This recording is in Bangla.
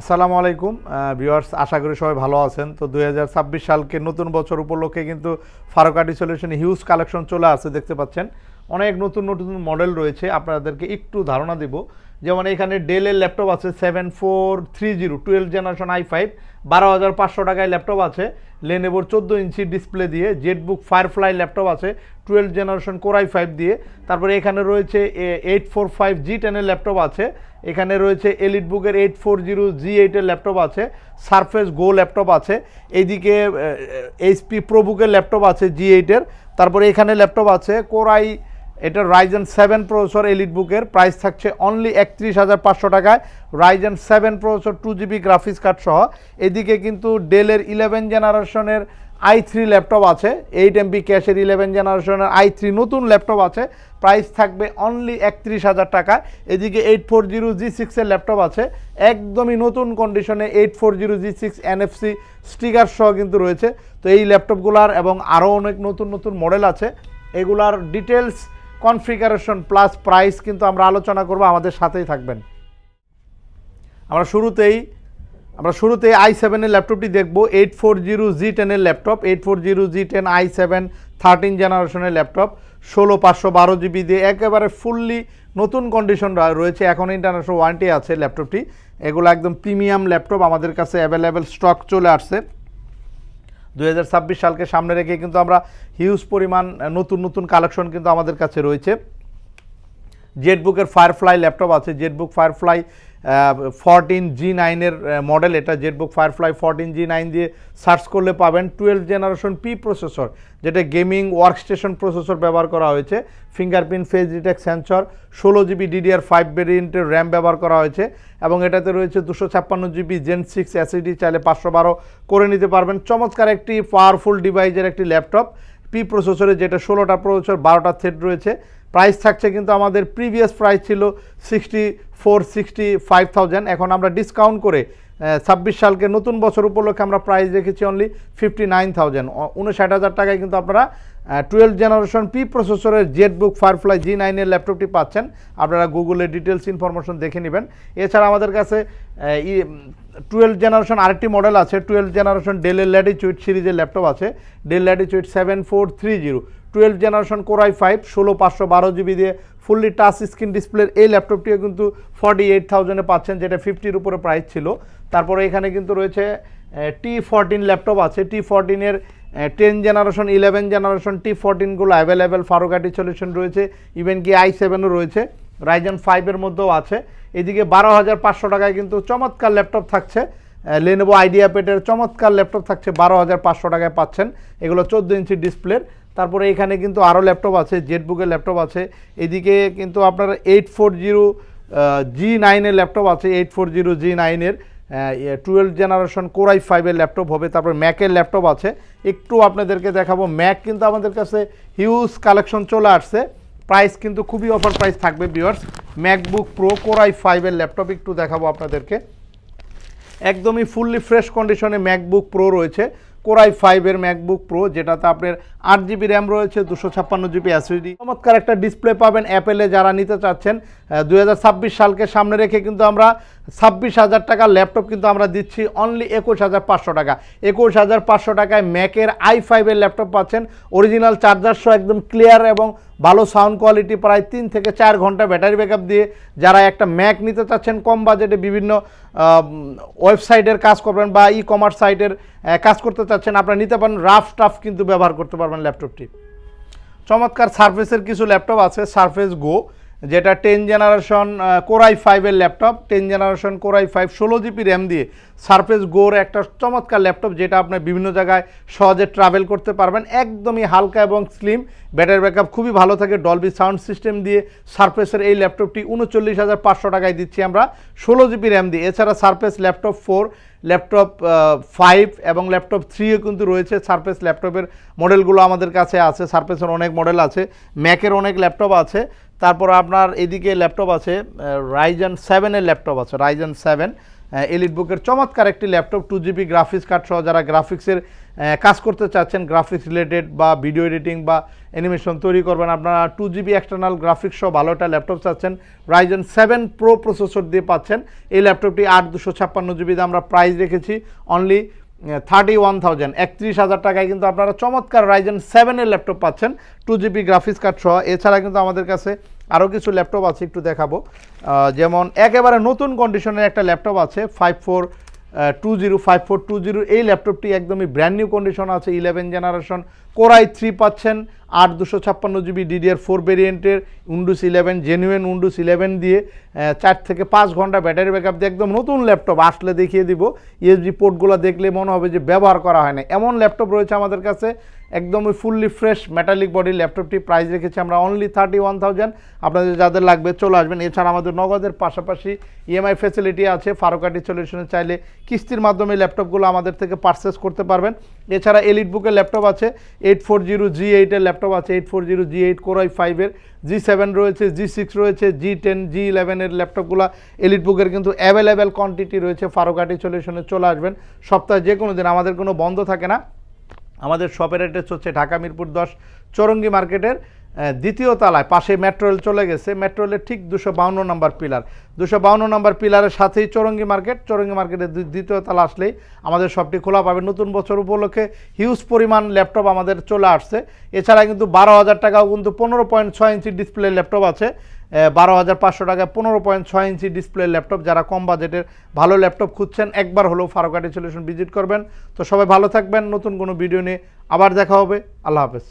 আসসালামু আলাইকুম ভিউয়ার্স, আশা করি সবাই ভালো আছেন। তো দু হাজার ছাব্বিশ সালকে নতুন বছর উপলক্ষে কিন্তু ফারুকাটি সলিউশন হিউজ কালেকশন চলে আসছে, দেখতে পাচ্ছেন। অনেক নতুন নতুন মডেল রয়েছে, আপনাদেরকে একটু ধারণা দিব। যেমন এখানে ডেলের ল্যাপটপ আছে seven four three zero twelve generation i five বারো হাজার পাঁচশো টাকায় ল্যাপটপ আছে। লেনেবোর চোদ্দ ইঞ্চি ডিসপ্লে দিয়ে জেটবুক ফায়ারফ্লাই ল্যাপটপ আছে twelve generation core i five দিয়ে। তারপরে এখানে রয়েছে এইট ফোর ফাইভ জি টেনের ল্যাপটপ আছে। এখানে রয়েছে এলিট বুকের এইট ফোর জিরো জি এইটের ল্যাপটপ আছে। সারফেস গো ল্যাপটপ আছে। এইদিকে এইচপি প্রোবুকের ল্যাপটপ আছে জি এইটের তারপরে এখানে ল্যাপটপ আছে কোরাই এটা রাইজেন সেভেন প্রসেসর এলিট বুকের প্রাইস থাকছে অনলি একত্রিশ হাজার পাঁচশো টাকায়। Ryzen seven processor two GB graphics card সহ। এদিকে কিন্তু ডেলের ইলেভেন জেনারেশনের আই থ্রি ল্যাপটপ আছে। এইট এমবি ক্যাশের ইলেভেন জেনারেশনের আই থ্রি নতুন ল্যাপটপ আছে। প্রাইস থাকবে অনলি একত্রিশ হাজার টাকা এদিকে এইট ফোর জিরো জি সিক্সের ল্যাপটপ আছে। একদমই নতুন কন্ডিশনে eight four zero G six NFC sticker সহ কিন্তু রয়েছে। তো এই ল্যাপটপগুলার এবং আরও অনেক নতুন নতুন মডেল আছে। এগুলার ডিটেলস কনফিগারেশন প্লাস প্রাইস কিন্তু আমরা আলোচনা করব, আমাদের সাথেই থাকবেন। আমরা শুরুতেই, আমরা শুরুতে আই সেভেনের ল্যাপটপটি দেখব এইট ফোর জিরো জি টেনের laptop eight four zero G ten i seven thirteen জেনারেশনের ল্যাপটপ ষোলো পাঁচশো বারো জিবি দিয়ে একেবারে ফুললি নতুন কন্ডিশন রয়েছে, এখন ইন্টারন্যাশনাল ওয়ারেন্টি আছে ল্যাপটপটি এগুলো একদম প্রিমিয়াম ল্যাপটপ আমাদের কাছে অ্যাভেলেবেল স্টক চলে আসছে। দু হাজার ছাব্বিশ সালকে সামনে রেখে কিন্তু আমরা হিউজ পরিমাণ নতুন নতুন কালেকশন কিন্তু আমাদের কাছে রয়েছে। জেটবুকের ফায়ারফ্লাই ল্যাপটপ আছে। জেটবুক ফায়ারফ্লাই ফরটিন জি নাইনের মডেল এটা Jetbook Firefly fourteen G nine দিয়ে সার্চ করলে পাবেন টুয়েলভ জেনারেশন পি প্রসেসর যেটা গেমিং ওয়ার্কস্টেশন প্রসেসর ব্যবহার করা হয়েছে ফিঙ্গারপ্রিন্ট ফেস ডিটেক্ট সেন্সর ষোলো জিবি ডিডিআর ফাইভ ভেরিয়েন্টের র্যাম ব্যবহার করা হয়েছে, এবং এটাতে রয়েছে দুশো ছাপ্পান্ন জিবি জেন সিক্স অ্যাসিডি চাইলে পাঁচশো বারো করে নিতে পারবেন। চমৎকার একটি পাওয়ারফুল ডিভাইসের একটি ল্যাপটপ পি প্রসেসরে যেটা ষোলোটা প্রসেসর বারোটা থ্রেড রয়েছে প্রাইস থাকছে কিন্তু আমাদের প্রিভিয়াস প্রাইস ছিল sixty four sixty five thousand এখন আমরা ডিসকাউন্ট করে ছাব্বিশ সালকে নতুন বছর উপলক্ষে আমরা প্রাইস রেখেছি অনলি ফিফটি নাইন থাউজেন্ড উনষাট হাজার টাকায় কিন্তু আপনারা টুয়েলভ জেনারেশন পি প্রসেসরের জেটবুক ফায়ারফ্লাই জি নাইনের ল্যাপটপটি পাচ্ছেন। আপনারা গুগলে ডিটেলস ইনফরমেশন দেখে নেবেন। এছাড়া আমাদের কাছে টুয়েলভ জেনারেশন আরেকটি মডেল আছে টুয়েলভ জেনারেশন ডেলের ল্যাটিচুইট সিরিজের ল্যাপটপ আছে। Dell Latitude seven four three zero twelve generation core i five ষোলো, পাঁচশো, বারো জিবি দিয়ে ফুললি টাচ স্ক্রিন ডিসপ্লের এই ল্যাপটপটিও কিন্তু ফর্টি এইট থাউজেন্ডে পাচ্ছেন, যেটা ফিফটির উপরে প্রাইস ছিল। তারপরে এখানে কিন্তু রয়েছে টি ফোরটিন ল্যাপটপ আছে। T ফোরটিনের ten generation eleven generation T ফোরটিনগুলো available ফারুকাটি সলিউশন রয়েছে ইভেন কি আই সেভেনও রয়েছে রাইজন ফাইভের মধ্যেও আছে। এদিকে বারো হাজার পাঁচশো টাকায় কিন্তু চমৎকার ল্যাপটপ থাকছে লেনোভো আইডিয়া পেটের চমৎকার ল্যাপটপ থাকছে, বারো হাজার পাঁচশো টাকায় পাচ্ছেন। এগুলো চোদ্দ ইঞ্চি ডিসপ্লের তারপরে এখানে কিন্তু আরও ল্যাপটপ আছে জেটবুকের ল্যাপটপ আছে। এদিকে কিন্তু আপনার এইট ফোর জিরো জি নাইনের ল্যাপটপ আছে এইট ফোর জিরো জি নাইনের টুয়েলভ জেনারেশন কোরাই ফাইভের ল্যাপটপ হবে, তারপর ম্যাকের ল্যাপটপ আছে। একটু আপনাদেরকে দেখাবো ম্যাক কিন্তু আমাদের কাছে হিউজ কালেকশন চলে আসছে। প্রাইস কিন্তু খুবই অফার প্রাইস থাকবে বিয়ার্স ম্যাকবুক প্রো কোরাই ফাইভের ল্যাপটপ একটু দেখাবো আপনাদেরকে। একদমই ফুললি ফ্রেশ কন্ডিশনে ম্যাকবুক প্রো রয়েছে। কোরাই ফাইভের ম্যাকবুক প্রো যেটাতে আপনার আট জিবি র্যাম রয়েছে, দুশো ছাপ্পান্ন জিবি অ্যাসিডি চমৎকার একটা ডিসপ্লে পাবেন অ্যাপেলে যারা নিতে চাচ্ছেন। দু হাজার ছাব্বিশ সালকে সামনে রেখে কিন্তু আমরা ছাব্বিশ হাজার টাকার ল্যাপটপ কিন্তু আমরা দিচ্ছি অনলি একুশ হাজার পাঁচশো টাকা। একুশ হাজার পাঁচশো টাকায় ম্যাকের আই ফাইভের ল্যাপটপ পাচ্ছেন। অরিজিনাল চার্জার সহ একদম ক্লিয়ার এবং ভালো সাউন্ড কোয়ালিটি প্রায় তিন থেকে চার ঘণ্টা ব্যাটারি ব্যাকআপ দিয়ে যারা একটা ম্যাক নিতে চাচ্ছেন, কম বাজেটে বিভিন্ন ওয়েবসাইটের কাজ করবেন বা ই কমার্স সাইটের কাজ করতে চাচ্ছেন, আপনারা নিতে পারেন। রাফ টাফ কিন্তু ব্যবহার করতে পারবেন ল্যাপটপটি চমৎকার সার্ফেসের কিছু ল্যাপটপ আছে সার্ফেস গো যেটা টেন জেনারেশন কোরাই ফাইভের laptop ten generation core i five ষোলো জিবি র্যাম দিয়ে সারফেস গোর একটা চমৎকার ল্যাপটপ যেটা আপনার বিভিন্ন জায়গায় সহজে ট্রাভেল করতে পারবেন। একদমই হালকা এবং স্লিম ব্যাটারি ব্যাকআপ খুবই ভালো থাকে। ডলবি সাউন্ড সিস্টেম দিয়ে সারফেসের এই ল্যাপটপটি উনচল্লিশ হাজার পাঁচশো টাকায় দিচ্ছি আমরা। ষোলো জিবি র্যাম দিয়ে। এছাড়া Surface laptop four laptop five এবং ল্যাপটপ থ্রিও কিন্তু রয়েছে সারফেস ল্যাপটপের মডেলগুলো আমাদের কাছে আছে। সারফেসের অনেক মডেল আছে। ম্যাকের অনেক ল্যাপটপ আছে। তারপর আপনার এদিকে ল্যাপটপ আছে রাইজন সেভেনের ল্যাপটপ আছে রাইজন সেভেন এলিট বুকের চমৎকার একটি laptop two GB graphics card সহ যারা গ্রাফিক্সের কাজ করতে চাচ্ছেন গ্রাফিক্স রিলেটেড বা ভিডিও এডিটিং বা অ্যানিমেশন তৈরি করবেন, আপনারা টু জিবি এক্সটার্নাল গ্রাফিক্স সহ ভালো একটা ল্যাপটপ চাচ্ছেন রাইজেন সেভেন প্রো প্রসেসর দিয়ে পাচ্ছেন। এই ল্যাপটপটি আট দুশো ছাপ্পান্ন জিবিতে আমরা প্রাইস রেখেছি অনলি থার্টি ওয়ান থাউজেন্ড একত্রিশ হাজার টাকায় কিন্তু আপনারা চমৎকার রাইজেন সেভেনের ল্যাপটপ পাচ্ছেন। টু জিবি গ্রাফিক্স কার্ড সহ। এছাড়া কিন্তু আমাদের কাছে আরও কিছু ল্যাপটপ আছে, একটু দেখাবো। যেমন একেবারে নতুন কন্ডিশনের একটা ল্যাপটপ আছে five four two zero five four two zero এই ল্যাপটপটি একদমই ব্র্যান্ড নিউ কন্ডিশন আছে eleven generation core i three পাচ্ছেন, আট দুশো ছাপ্পান্ন জিবি ডিডিআর ফোর ভেরিয়েন্টের Windows eleven genuine Windows eleven দিয়ে চার থেকে পাঁচ ঘণ্টা ব্যাটারি ব্যাকআপ দিয়ে একদম নতুন ল্যাপটপ আসলে দেখিয়ে দিব। ইএসজি পোর্টগুলো দেখলে মনে হবে যে ব্যবহার করা হয় না এমন ল্যাপটপ রয়েছে আমাদের কাছে একদমই ফুললি ফ্রেশ মেটালিক বডি ল্যাপটপটি প্রাইস রেখেছি আমরা অনলি থার্টি ওয়ান থাউজেন্ড আপনাদের যাদের লাগবে চলে আসবেন। এছাড়া আমাদের নগদের পাশাপাশি ইএমআই ফেসিলিটি আছে। ফারুকাটি সলিউশনে চাইলে কিস্তির মাধ্যমে ল্যাপটপগুলো আমাদের থেকে পারচেস করতে পারবেন। এছাড়া এলিট বুকের ল্যাপটপ আছে। এইট ফোর জিরো জি এইটের ল্যাপটপ আছে। Eight four zero G eight core i ফাইভের জি সেভেন রয়েছে জি সিক্স রয়েছে জি টেন জি ইলেভেনের ল্যাপটপগুলো এলিট বুকের কিন্তু অ্যাভেলেবেল কোয়ান্টিটি রয়েছে। ফারুকাটি সলিউশনে চলে আসবেন। সপ্তাহে যে কোনো দিন। আমাদের কোনো বন্ধ থাকে না। আমাদের শপের অ্যাড্রেস হচ্ছে ঢাকা মিরপুর দশ, চৌরঙ্গি মার্কেটের দ্বিতীয় তলায়, পাশে মেট্রো রেল চলে গেছে। মেট্রো রেলের ঠিক দুশো বাউন্ন নম্বর পিলার দুশো বাউন্ন নম্বর পিলারের সাথেই চৌরঙ্গি মার্কেট চৌরঙ্গি মার্কেটের দ্বি- দ্বিতীয় তলা আসলেই আমাদের শপটি খোলা পাবে। নতুন বছর উপলক্ষে হিউজ পরিমাণ ল্যাপটপ আমাদের চলে আসছে। এছাড়া কিন্তু বারো হাজার টাকাও কিন্তু পনেরো পয়েন্ট ছয় ইঞ্চি ডিসপ্লে ল্যাপটপ আছে। বারো হাজার পাঁচশো টাকায় পনেরো পয়েন্ট ছয় ইঞ্চি ডিসপ্লে ল্যাপটপ যারা কম বাজেটের ভালো ল্যাপটপ খুঁজছেন, একবার হলেও ফারুকাটি সলিউশন ভিজিট করবেন। তো সবাই ভালো থাকবেন, নতুন কোনো ভিডিও নিয়ে আবার দেখা হবে। আল্লাহ হাফেজ।